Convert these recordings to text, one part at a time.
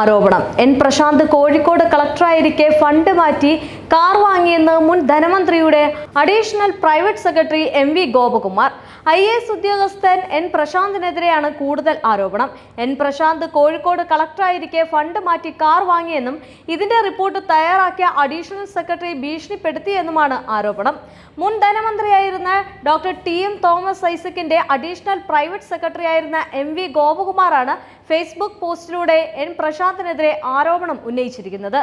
ആരോപണം. എൻ പ്രശാന്ത് കോഴിക്കോട് കളക്ടറായിരിക്കെ ഫണ്ട് മാറ്റി കാർ വാങ്ങിയെന്ന് മുൻ ധനമന്ത്രിയുടെ additional private secretary M V Gopakumar. I S ഉദ്യോഗസ്ഥൻ എൻ പ്രശാന്തിനെതിരെയാണ് കൂടുതൽ ആരോപണം. എൻ പ്രശാന്ത് കോഴിക്കോട് കളക്ടറായിരിക്കെ ഫണ്ട് മാറ്റി കാർ വാങ്ങിയെന്നും ഇതിന്റെ റിപ്പോർട്ട് തയ്യാറാക്കിയ അഡീഷണൽ സെക്രട്ടറി ഭീഷണിപ്പെടുത്തിയെന്നുമാണ് ആരോപണം. മുൻ ധനമന്ത്രിയായിരുന്ന ഡോക്ടർ ടി എം തോമസ് ഐസക്കിന്റെ അഡീഷണൽ പ്രൈവറ്റ് സെക്രട്ടറി ആയിരുന്ന എം വി ഗോപകുമാറാണ് ഫേസ്ബുക്ക് പോസ്റ്റിലൂടെ എൻ പ്രശാന്തിനെതിരെ ആരോപണം ഉന്നയിച്ചിരിക്കുന്നത്.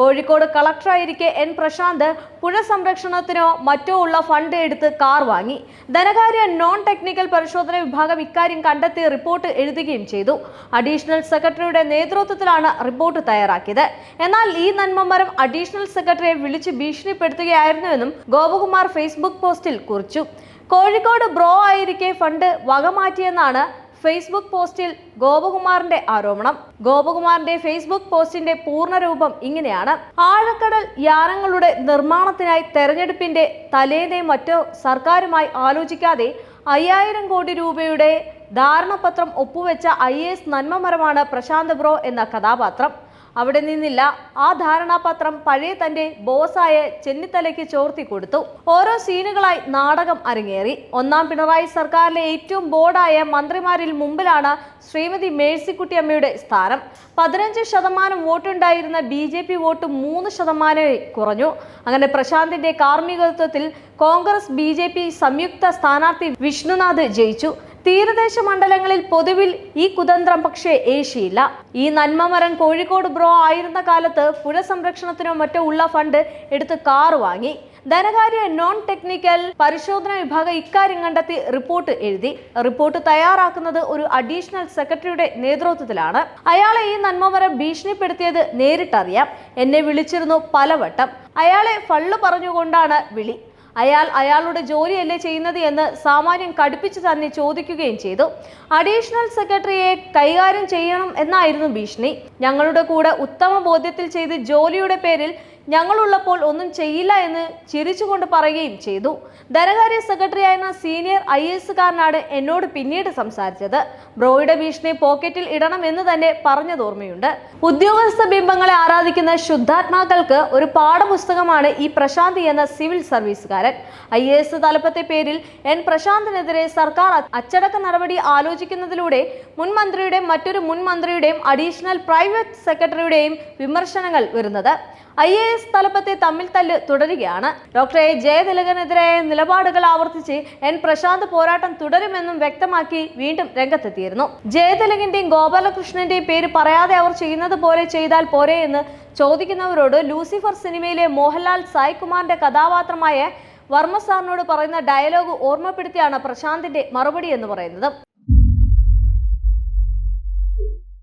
കോഴിക്കോട് കളക്ടറായിരിക്കെ എൻ പ്രശാന്ത് പുഴ സംരക്ഷണത്തിനോ മറ്റോ ഉള്ള ഫണ്ട് എടുത്ത് കാർ വാങ്ങി. ധനകാര്യ നോൺ ടെക്നിക്കൽ പരിശോധന വിഭാഗം ഇക്കാര്യം കണ്ടെത്തി റിപ്പോർട്ട് എഴുതുകയും ചെയ്തു. അഡീഷണൽ സെക്രട്ടറിയുടെ നേതൃത്വത്തിലാണ് റിപ്പോർട്ട് തയ്യാറാക്കിയത്. എന്നാൽ ഈ നന്മമരം അഡീഷണൽ സെക്രട്ടറിയെ വിളിച്ച് ഭീഷണിപ്പെടുത്തുകയായിരുന്നുവെന്നും ഗോപകുമാർ ഫേസ്ബുക്ക് പോസ്റ്റിൽ കുറിച്ചു. കോഴിക്കോട് ബ്രോ ആയിരിക്കെ ഫണ്ട് വകമാറ്റിയെന്നാണ് ഫേസ്ബുക്ക് പോസ്റ്റിൽ ഗോപകുമാറിന്റെ ആരോപണം. ഗോപകുമാറിന്റെ ഫേസ്ബുക്ക് പോസ്റ്റിന്റെ പൂർണരൂപം ഇങ്ങനെയാണ്. ആഴക്കടൽ യാനങ്ങളുടെ നിർമ്മാണത്തിനായി തെരഞ്ഞെടുപ്പിന്റെ തലേന്നേ മറ്റോ സർക്കാരുമായി ആലോചിക്കാതെ അയ്യായിരം കോടി രൂപയുടെ ധാരണാപത്രം ഒപ്പുവെച്ച ഐ എസ് നന്മമരമാണ് പ്രശാന്ത് ബ്രോ എന്ന കഥാപാത്രം. അവിടെ നിന്നില്ല. ആ ധാരണാപത്രം പഴയ തന്റെ ബോസായ ചെന്നിത്തലയ്ക്ക് ചോർത്തി കൊടുത്തു. ഓരോ സീനുകളായി നാടകം അരങ്ങേറി. ഒന്നാം പിണറായി സർക്കാരിലെ ഏറ്റവും ബോർഡായ മന്ത്രിമാരിൽ മുമ്പിലാണ് ശ്രീമതി മേഴ്സിക്കുട്ടിയമ്മയുടെ സ്ഥാനം. പതിനഞ്ച് ശതമാനം വോട്ടുണ്ടായിരുന്ന ബി ജെ പി വോട്ട് മൂന്ന് ശതമാനമായി കുറഞ്ഞു. അങ്ങനെ പ്രശാന്തിന്റെ കാർമ്മികത്വത്തിൽ കോൺഗ്രസ് ബി ജെ പി സംയുക്ത സ്ഥാനാർത്ഥി വിഷ്ണുനാഥ് ജയിച്ചു. തീരദേശ മണ്ഡലങ്ങളിൽ പൊതുവിൽ ഈ കുതന്ത്രം പക്ഷേ ഏഷ്യയില്ല ഈ നന്മമരം കോഴിക്കോട് ബ്രോ ആയിരുന്ന കാലത്ത് പുഴ സംരക്ഷണത്തിനോ മറ്റോ ഉള്ള ഫണ്ട് എടുത്ത് കാർ വാങ്ങി. ധനകാര്യ നോൺ ടെക്നിക്കൽ പരിശോധന വിഭാഗം ഇക്കാര്യം കണ്ടെത്തി റിപ്പോർട്ട് എഴുതി. റിപ്പോർട്ട് തയ്യാറാക്കുന്നത് ഒരു അഡീഷണൽ സെക്രട്ടറിയുടെ നേതൃത്വത്തിലാണ്. അയാളെ ഈ നന്മമരം ഭീഷണിപ്പെടുത്തിയത് നേരിട്ടറിയാം. എന്നെ വിളിച്ചിരുന്നു പലവട്ടം. അയാളെ ഫള്ളു പറഞ്ഞുകൊണ്ടാണ് വിളി. അയാൾ അയാളുടെ ജോലിയല്ലേ ചെയ്യുന്നത് എന്ന് സാമാന്യം കടുപ്പിച്ച് തന്നെ ചോദിക്കുകയും ചെയ്തു. അഡീഷണൽ സെക്രട്ടറിയെ കൈകാര്യം ചെയ്യണം എന്നായിരുന്നു ഭീഷണി. ഞങ്ങളുടെ കൂടെ ഉത്തമ ബോധ്യത്തിൽ ചെയ്ത് ജോലിയുടെ പേരിൽ ഞങ്ങളുള്ളപ്പോൾ ഒന്നും ചെയ്യില്ല എന്ന് ചിരിച്ചുകൊണ്ട് പറയുകയും ചെയ്തു. ധനകാര്യ സെക്രട്ടറി ആയിരുന്ന സീനിയർ ഐ എസ് കാരനാണ് എന്നോട് പിന്നീട് സംസാരിച്ചത്. ബ്രോയുടെ ഭീഷണി പോക്കറ്റിൽ ഇടണം എന്ന് തന്നെ പറഞ്ഞത് ഓർമ്മയുണ്ട്. ഉദ്യോഗസ്ഥ ബിംബങ്ങളെ ആരാധിക്കുന്ന ശുദ്ധാത്മാക്കൾക്ക് ഒരു പാഠപുസ്തകമാണ് ഈ പ്രശാന്ത് എന്ന സിവിൽ സർവീസുകാരൻ. ഐ എ എസ് തലപ്പത്തെ പേരിൽ എൻ പ്രശാന്തിനെതിരെ സർക്കാർ അച്ചടക്ക നടപടി ആലോചിക്കുന്നതിലൂടെ മുൻ മന്ത്രിയുടെയും മറ്റൊരു മുൻ മന്ത്രിയുടെയും അഡീഷണൽ പ്രൈവറ്റ് സെക്രട്ടറിയുടെയും വിമർശനങ്ങൾ വരുന്നത്. ഐ എ എസ് തലപ്പത്തെ തമ്മിൽ തല്ല് തുടരുകയാണ്. ഡോക്ടർ എ ജയതിലകനെതിരായ നിലപാടുകൾ ആവർത്തിച്ച് എൻ പ്രശാന്ത് പോരാട്ടം തുടരുമെന്നും വ്യക്തമാക്കി വീണ്ടും രംഗത്തെത്തിയിരുന്നു. ജയതിലകന്റെയും ഗോപാലകൃഷ്ണന്റെയും പേര് പറയാതെ അവർ ചെയ്യുന്നത് പോലെ ചെയ്താൽ പോരെ എന്ന് ചോദിക്കുന്നവരോട് ലൂസിഫർ സിനിമയിലെ മോഹൻലാൽ സായ്കുമാറിന്റെ കഥാപാത്രമായ വർമ്മ സാറിനോട് പറയുന്ന ഡയലോഗ് ഓർമ്മപ്പെടുത്തിയാണ് പ്രശാന്തിന്റെ മറുപടി എന്ന് പറയുന്നത്.